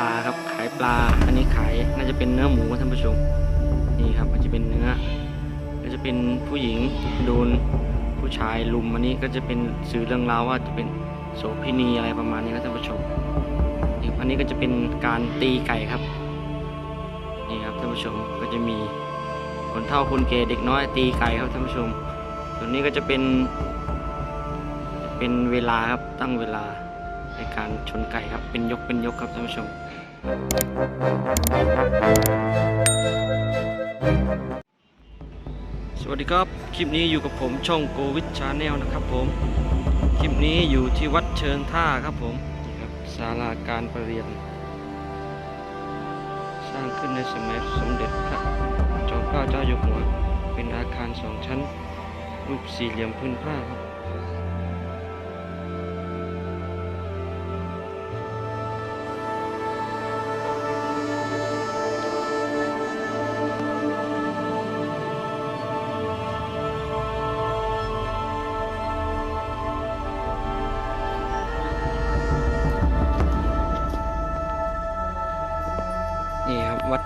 ลาครับ ขายปลา อันนี้ขายน่าจะเป็นเนื้อหมูท่านผู้ชม นี่ครับมันจะเป็นเนื้อ ก็จะเป็นผู้หญิงโดนผู้ชายลุมอันนี้ก็จะเป็นสื่อเรื่องราวว่าจะเป็นโสเภณีอะไรประมาณนี้ครับท่านผู้ชมอันนี้ก็จะเป็นการตีไก่ครับนี่ครับท่านผู้ชมก็จะมีคนเฒ่าคนแก่เด็กน้อยตีไก่ครับท่านผู้ชม ส่วนนี้ก็จะเป็น เป็นเวลาครับตั้งเวลาในการชนไก่ครับเป็นยกเป็นยกครับท่านผู้ชม สวัสดีครับ คลิปนี้อยู่กับผมช่องโกวิชชาแนลนะครับผม คลิปนี้อยู่ที่วัดเชิงท่าครับผมนี่ครับศาลาการประเรียน สร้างขึ้นในสมัยสมเด็จพระจอมเกล้าเจ้าอยู่หัว เป็นอาคารสองชั้น รูปสี่เหลี่ยมพื้นผ้าครับ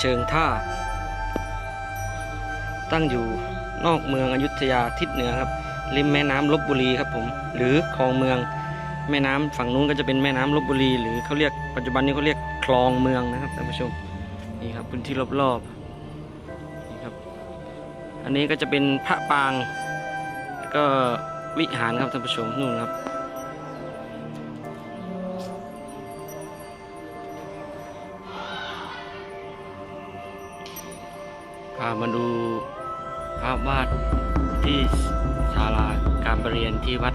เชิงท่า ตั้งอยู่นอกเมืองอยุธยาทิศเหนือครับ ริมแม่น้ำลบบุรีครับผม หรือคลองเมือง แม่น้ำฝั่งนู้นก็จะเป็นแม่น้ำลบบุรี หรือเขาเรียกปัจจุบันนี้เขาเรียกคลองเมืองนะครับท่านผู้ชมนี่ครับพื้นที่รอบๆนี่ครับ อันนี้ก็จะเป็นพระปางก็วิหารครับท่านผู้ชมนู่นครับามาดูภาพวาดที่ศาลาการประเรียนที่วัด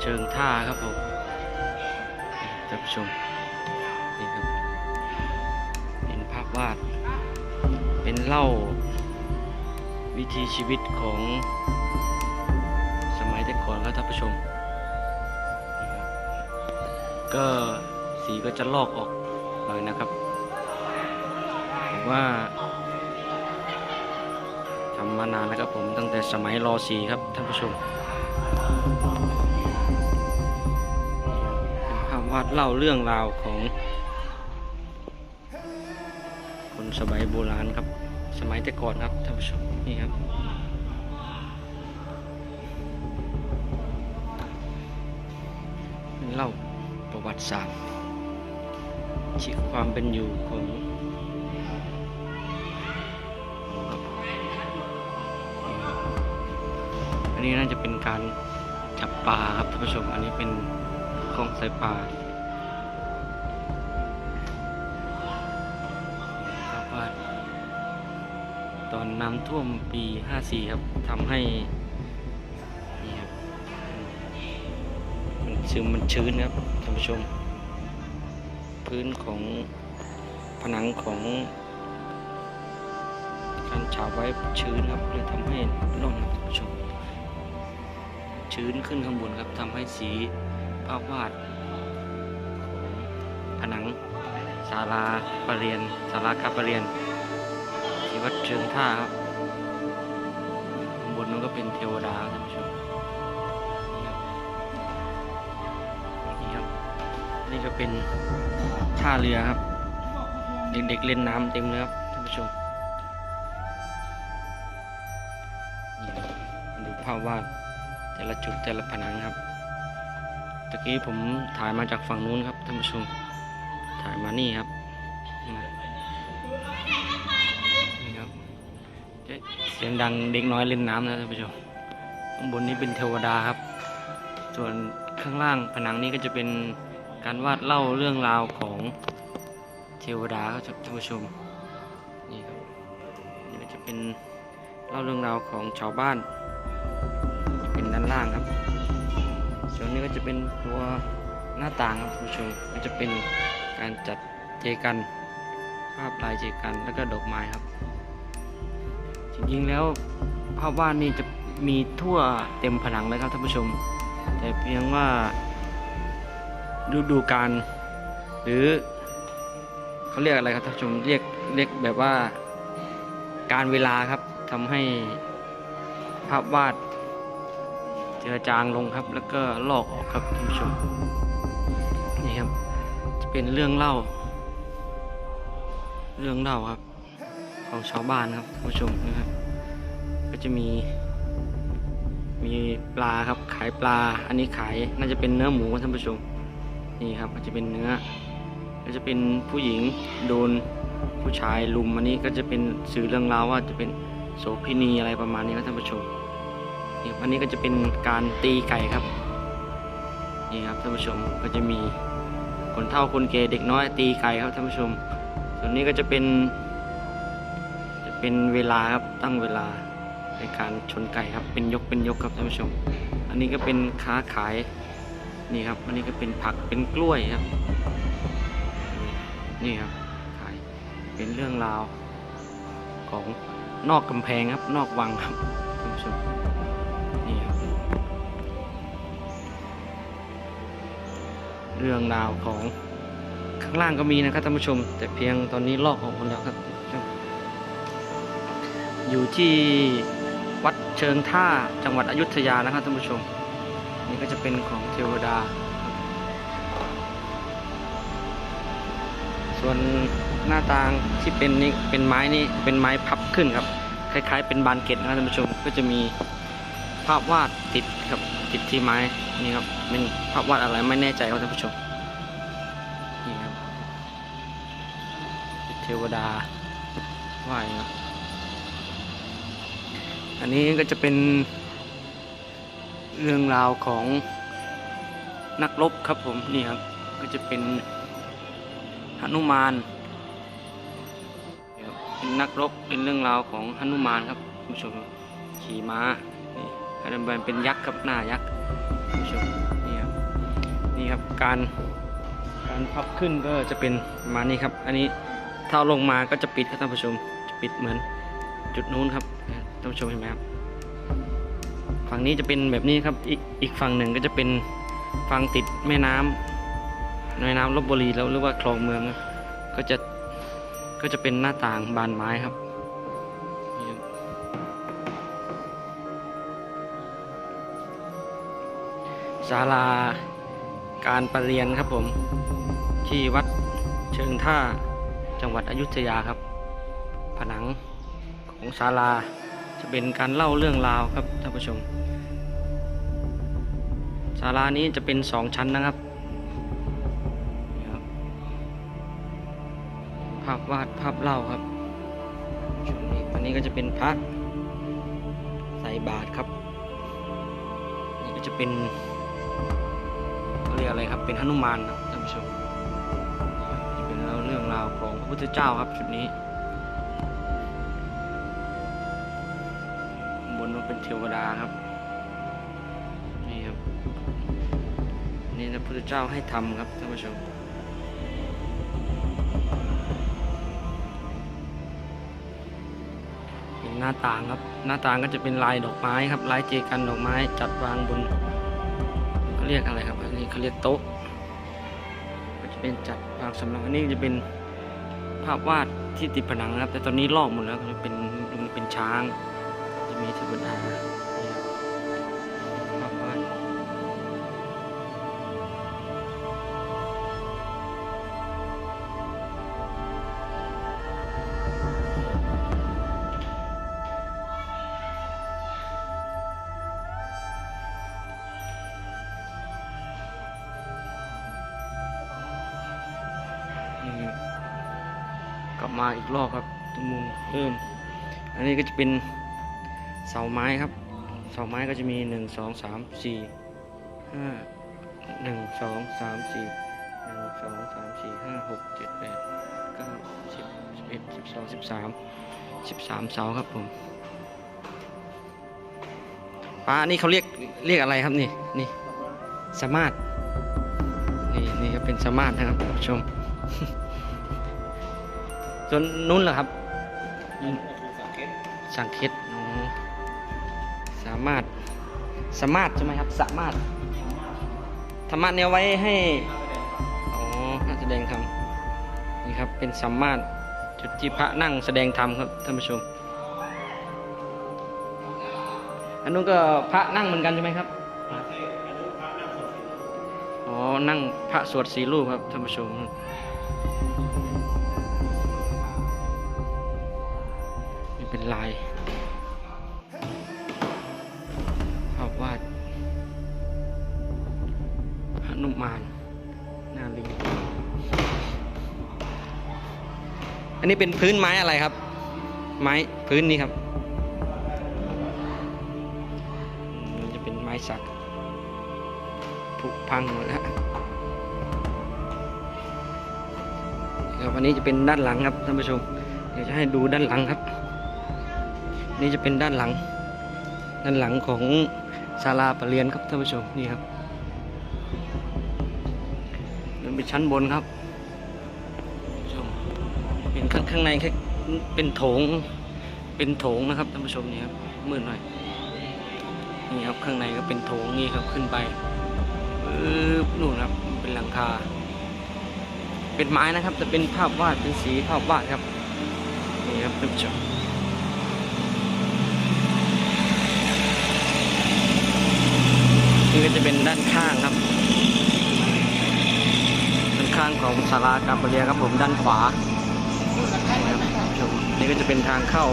เชิงท่าครับผมท่านผู้ชมนี่ครับเป็นภาพวาด เป็นเล่า วิถีชีวิตของสมัยแต่ก่อนแล้วท่านผู้ชม ก็สีก็จะลอกออกหน่อยนะครับผมว่า มานานแล้วครับผมตั้งแต่สมัยรอสีครับท่านผู้ชมเป็นภาพวาดเล่าเรื่องราวของ คนสมัยโบราณครับ สมัยแต่ก่อนครับท่านผู้ชมนี่ครับเล่าประวัติศาสตร์ชีวิตความเป็นอยู่ของ อันนี้น่าจะเป็นการจับปลาครับท่านผู้ชม อันนี้เป็นคลองสายปลาครับว่าตอนน้ำท่วมปี 54 ครับทำให้นี่ครับมันชื้นมันชื้นครับท่านผู้ชม พื้นของผนังของการฉาบไว้ชื้นครับเลยทำให้ร่อนครับท่านผู้ชม ชื้นขึ้นข้างบนครับทำให้สีภาพวาดของผนังศาลาประเรียนศาลากาประเรียนที่วัดเชิงท่าครับข้างบนนั้นก็เป็นเทวดาครับท่านผู้ชมนี่ครับนี่ก็เป็นท่าเรือครับ เด็กๆเล่นน้ำเต็มเลยครับท่านผู้ชมดูภาพวาด แต่ละจุดแต่ละผนังครับตะกี้ผมถ่ายมาจากฝั่งนู้นครับท่านผู้ชมถ่ายมานี่ครับนี่ครับเสียงดังเด็กน้อยเล่นน้ำนะท่านผู้ชมข้างบนนี้เป็นเทวดาครับ ส่วนข้างล่างผนังนี้ก็จะเป็นการวาดเล่าเรื่องราวของเทวดาครับท่านผู้ชมนี่ครับนี่ก็จะเป็นเล่าเรื่องราวของชาวบ้านานล่างครับ ส่วนนี้ก็จะเป็นตัวหน้าต่างครับคุณผู้ชมก็จะเป็นการจัดเจกัน ภาพลายเจกันแล้วก็ดอกไม้ครับ จริงๆแล้วภาพวาดนี่จะมีทั่วเต็มผนังเลยครับท่านผู้ชม แต่เพียงว่าฤดูกาลหรือเขาเรียกอะไรครับท่านผู้ชมเรียกเรียกแบบว่าการเวลาครับทำให้ภาพวาด เจือจางลงครับ แล้วก็ลอกออกครับท่านผู้ชมนี่ครับ จะเป็นเรื่องเล่า เรื่องเล่าครับ ของชาวบ้านครับท่านผู้ชมนะครับ ก็จะมี มีปลาครับ ขายปลา อันนี้ขายน่าจะเป็นเนื้อหมูครับท่านผู้ชม นี่ครับมันจะเป็นเนื้อ ก็จะเป็นผู้หญิงโดนผู้ชายลุมอันนี้ก็จะเป็นสื่อเรื่องราวว่าจะเป็นโสเภณีอะไรประมาณนี้ครับท่านผู้ชม นี่อันนี้ก็จะเป็นการตีไก่ครับ นี่ครับท่านผู้ชมก็จะมีคนเฒ่าคนแก่เด็กน้อยตีไก่ครับท่านผู้ชม ส่วนนี้ก็จะเป็น จะเป็นเวลาครับตั้งเวลาในการชนไก่ครับเป็นยกเป็นยกครับท่านผู้ชม อันนี้ก็เป็นค้าขายนี่ครับ อันนี้ก็เป็นผักเป็นกล้วยครับ นี่ครับขายเป็นเรื่องราวของนอกกำแพงครับ นอกวังครับท่านผู้ชม เรื่องราวของข้างล่างก็มีนะครับท่านผู้ชม แต่เพียงตอนนี้ลอกออกหมดแล้วครับ อยู่ที่วัดเชิงท่าจังหวัดอยุธยานะครับท่านผู้ชม นี่ก็จะเป็นของเทวดา ส่วนหน้าต่างที่เป็นนี่เป็นไม้นี่เป็นไม้พับขึ้นครับ คล้าย ๆ เป็นบานเกล็ดนะครับท่านผู้ชมก็จะมีาพวาดติดครับติดที่ไม้นี่ครับเป็นภาพวาดอะไรไม่แน่ใจครับท่านผู้ชมนี่ครับเทวดาไหวครับอันนี้ก็จะเป็นเรื่องราวของนักรบครับผมนี่ครับก็จะเป็นหนุมานครับเป็นนักรบเป็นเรื่องราวของหนุมานครับผู้ชมขี่ม้า อันนั้นเป็นยักษ์ครับหน้ายักษ์ผู้ชมนี่ครับนี่ครับการการพับขึ้นก็จะเป็นประมาณนี้ครับ อันนี้ถ้าลงมาก็จะปิดครับท่านผู้ชมจะปิดเหมือนจุดนู้นครับท่านผู้ชมเห็นไหมครับฝั่งนี้จะเป็นแบบนี้ครับอีกอีกฝั่งหนึ่งก็จะเป็นฝั่งติดแม่น้ำในน้ำลบบุรีแล้วหรือว่าคลองเมือง ก็จะก็จะเป็นหน้าต่างบานไม้ครับ ศาลาการประเรียนครับผม ที่วัดเชิงท่าจังหวัดอยุธยาครับ ผนังของศาลาจะเป็นการเล่าเรื่องราวครับท่านผู้ชมศาลานี้จะเป็นสองชั้นนะครับ ภาพวาดภาพเล่าครับช่วงนี้อันนี้ก็จะเป็นพระใส่บาตรครับ นี่ก็จะเป็น เรียกอะไรครับ เป็นหนุมานครับท่านผู้ชมจะเป็นเรื่องราวของพระพุทธเจ้าครับชุดนี้บนมันเป็นเทวดาครับนี่ครับนี่พระพุทธเจ้าให้ทำครับท่านผู้ชมเป็นหน้าต่างครับ หน้าต่างก็จะเป็นลายดอกไม้ครับลายเจกันดอกไม้จัดวางบน เรียกอะไรครับ อันนี้เขาเรียกโต๊ะก็จะเป็นจัดวางสำหรับอันนี้จะเป็นภาพวาดที่ติดผนังนะครับ แต่ตอนนี้ลอกหมดแล้วจะเป็นเป็นช้าง จะมีเทวดา มาอีกรอบครับตรงมุมเริ่ม อันนี้ก็จะเป็นเสาไม้ครับ เสาไม้ก็จะมีหนึ่งสองสามสี่ห้าหนึ่งสองสามสี่หนึ่งสองสามสี่ห้าหกเจ็ดแปดเก้าสิบสิบเอ็ดสิบสองสิบสามสิบสามเสาครับผมป้านี่เขาเรียกเรียกอะไรครับนี่นี่สามารถนี่นี่ก็เป็นสมาร์ทนะครับท่านผู้ชม ส่วนนู้นเหรอครับสังเกตอ๋อสามารถสามารถใช่ไหมครับ สามารถธรรมะเนี่ยไว้ให้อ๋อนักแสดงธรรมนี่ครับเป็นสามารถจุดที่พระนั่งแสดงธรรมครับท่านผู้ชม อันนู้นก็พระนั่งเหมือนกันใช่ไหมครับอ๋อนั่งพระสวดสีรูปครับท่านผู้ชม อันนี้เป็นพื้นไม้อะไรครับ ไม้พื้นนี้ครับมันจะเป็นไม้สักผุพังหมดแล้วครับอันนี้จะเป็นด้านหลังครับท่านผู้ชมเดี๋ยวจะให้ดูด้านหลังครับ นี่จะเป็นด้านหลัง ด้านหลังของศาลาปะเรียนครับท่านผู้ชมนี่ครับนี่เป็นชั้นบนครับ ข้างในแค่เป็นโถง เป็นโถงนะครับท่านผู้ชมนี่ครับมืดหน่อย นี่ครับข้างในก็เป็นโถงนี่ครับขึ้นไปปึ๊บนู่นครับเป็นหลังคา เป็นไม้นะครับ แต่เป็นภาพวาดเป็นสีภาพวาดครับนี่ครับท่านผู้ชมนี่ก็จะเป็นด้านข้างครับด้านข้างของศาลาการประเรียนครับผมด้านขวา นี่ก็จะเป็นทางเข้า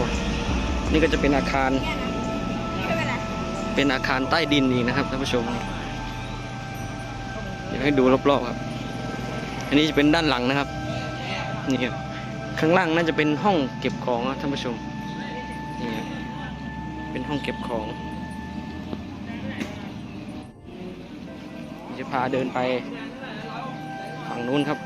นี่ก็จะเป็นอาคาร เป็นอาคารใต้ดินอีกนะครับท่านผู้ชมเดี๋ยวให้ดูรอบๆครับ อันนี้จะเป็นด้านหลังนะครับ นี่ครับข้างล่างน่าจะเป็นห้องเก็บของนะท่านผู้ชม นี่ครับเป็นห้องเก็บของ จะพาเดินไปฝั่งนู้นครับ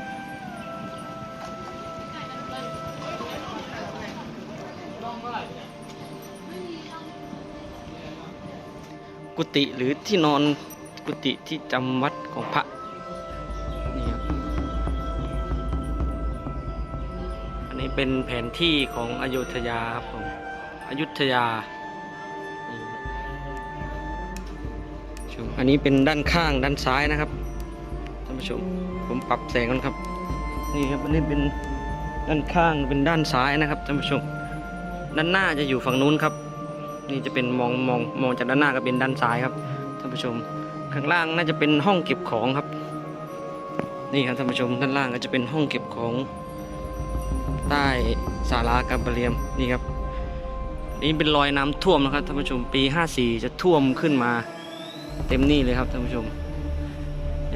กุฏิหรือที่นอนกุฏิที่จำวัดของพระนี่ครับอันนี้เป็นแผนที่ของอโยธยาครับผมอยุธยาชมอันนี้เป็นด้านข้างด้านซ้ายนะครับท่านผู้ชมผมปรับแสงก่อนครับ นี่ครับอันนี้เป็นด้านข้างเป็นด้านซ้ายนะครับท่านผู้ชม ด้านหน้าจะอยู่ฝั่งนู้นครับ นี่จะเป็นมองมองมองจากด้านหน้าก็เป็นด้านซ้ายครับท่านผู้ชม ข้างล่างน่าจะเป็นห้องเก็บของครับ นี่ครับท่านผู้ชมด้านล่างก็จะเป็นห้องเก็บของ ใต้ศาลาการประเรียมนี่ครับนี่เป็นรอยน้ำท่วมนะครับท่านผู้ชมปี 54 จะท่วมขึ้นมาเต็มนี่เลยครับท่านผู้ชม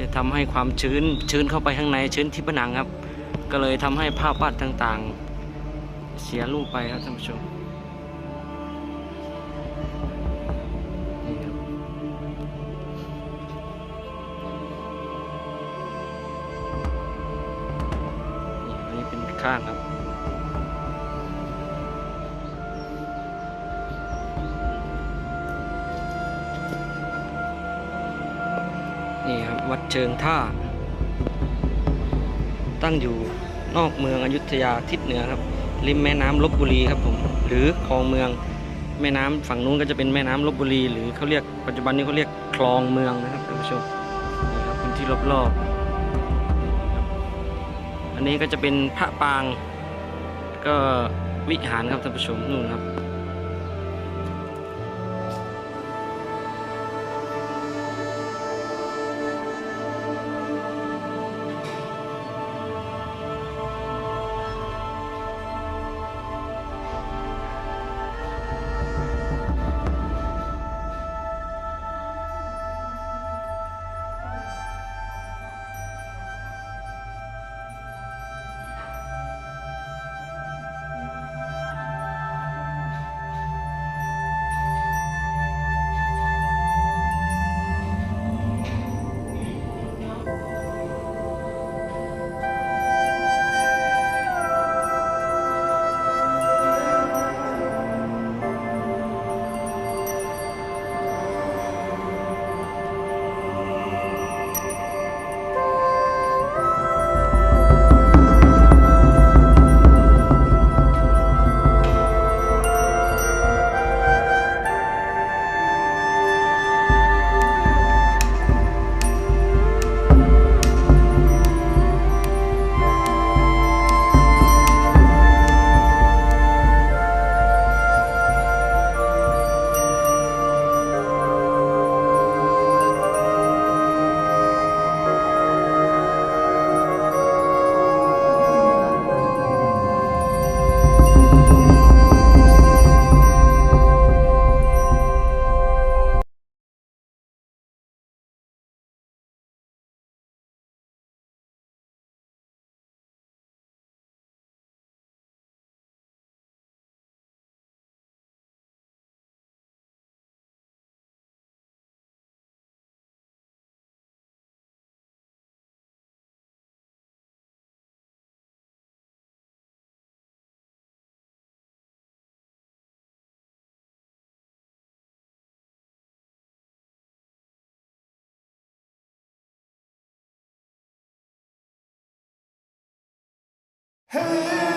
จะทำให้ความชื้นชื้นเข้าไปข้างในชื้นที่ผนังครับ ก็เลยทำให้ภาพวาดต่างๆ เสียรูปไปครับท่านผู้ชม ข้างครับนี่ครับวัดเชิงท่า ตั้งอยู่นอกเมืองอยุธยาทิศเหนือครับ ริมแม่น้ำลบบุรีครับผม หรือคลองเมืองแม่น้ำฝั่งนู้นก็จะเป็นแม่น้ำลบบุรี หรือเขาเรียกปัจจุบันนี้เขาเรียกคลองเมืองนะครับท่านผู้ชมนี่ครับพื้นที่รอบๆครับ อันนี้ก็จะเป็นพระปาง ก็วิหารครับท่านผู้ชมนู่นครับ Hey!